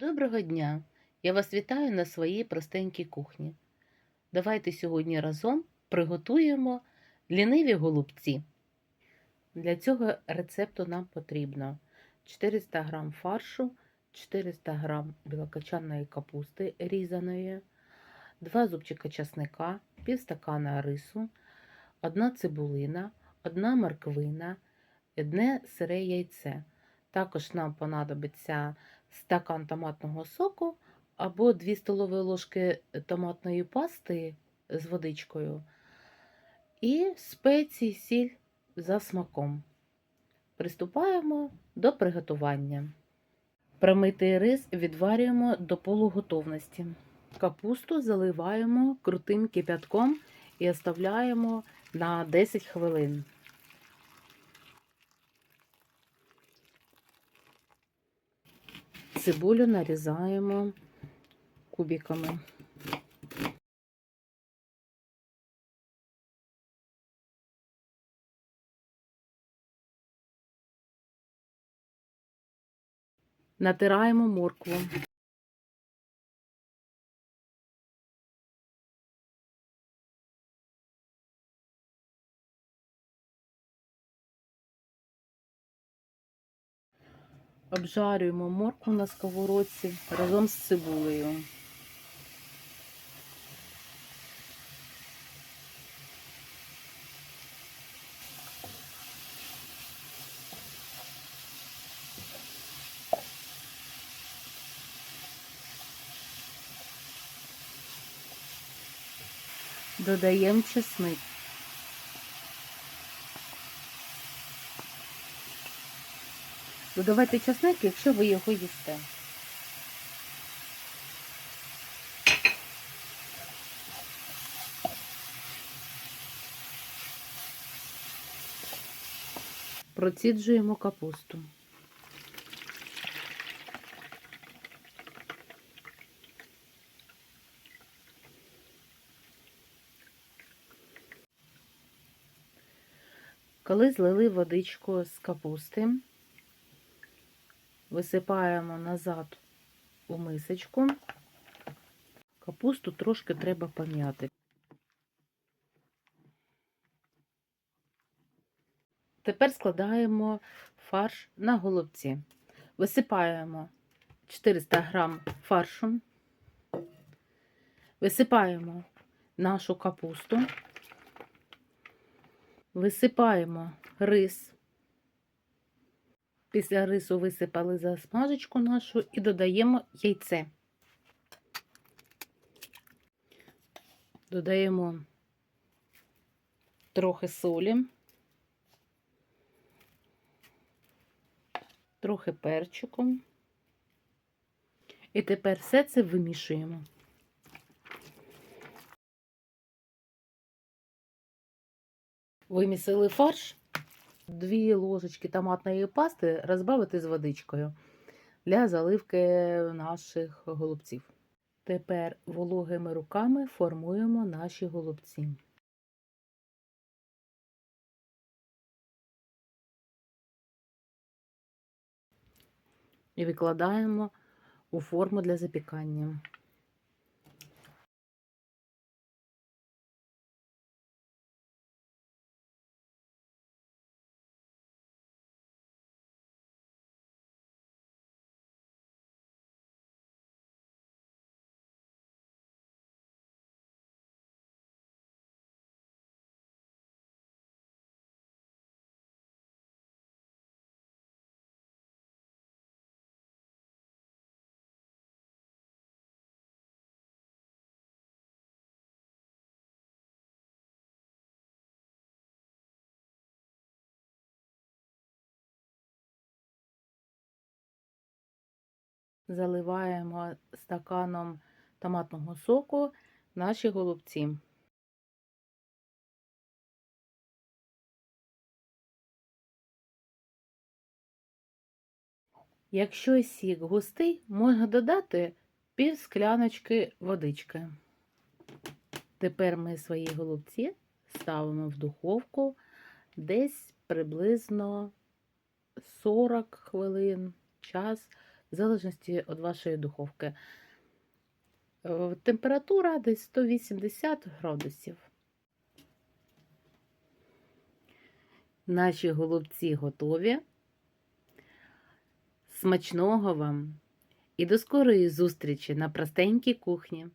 Доброго дня! Я вас вітаю на своїй простенькій кухні. Давайте сьогодні разом приготуємо ліниві голубці. Для цього рецепту нам потрібно 400 г фаршу, 400 г білокочанної капусти різаної, 2 зубчика часника, пів стакана рису, 1 цибулина, 1 морквина, 1 сире яйце. Також нам понадобиться стакан томатного соку або 2 столові ложки томатної пасти з водичкою і спеції сіль за смаком. Приступаємо до приготування. Промитий рис відварюємо до полуготовності. Капусту заливаємо крутим кипятком і оставляємо на 10 хвилин. Цибулю нарізаємо кубиками. Натираємо моркву. Обжарюємо моркву на сковородці разом з цибулею. Додаємо чесник. Додавайте чесник, якщо ви його їсте. Проціджуємо капусту. Коли злили водичку з капусти, висипаємо назад у мисочку. Капусту трошки треба пом'яти. Тепер складаємо фарш на голубці. Висипаємо 400 грам фаршу, висипаємо нашу капусту, висипаємо рис. Після рису висипали засмажечку нашу і додаємо яйце. Додаємо трохи солі, трохи перчику. І тепер все це вимішуємо. Вимісили фарш. Дві ложечки томатної пасти розбавити з водичкою для заливки наших голубців. Тепер вологими руками формуємо наші голубці. І викладаємо у форму для запікання. Заливаємо стаканом томатного соку наші голубці. Якщо сік густий, можна додати пів скляночки водички. Тепер ми свої голубці ставимо в духовку десь приблизно 40 хвилин час в залежності від вашої духовки. Е, Температура десь 180 градусів. Наші голубці готові. Смачного вам і до скорої зустрічі на простенькій кухні.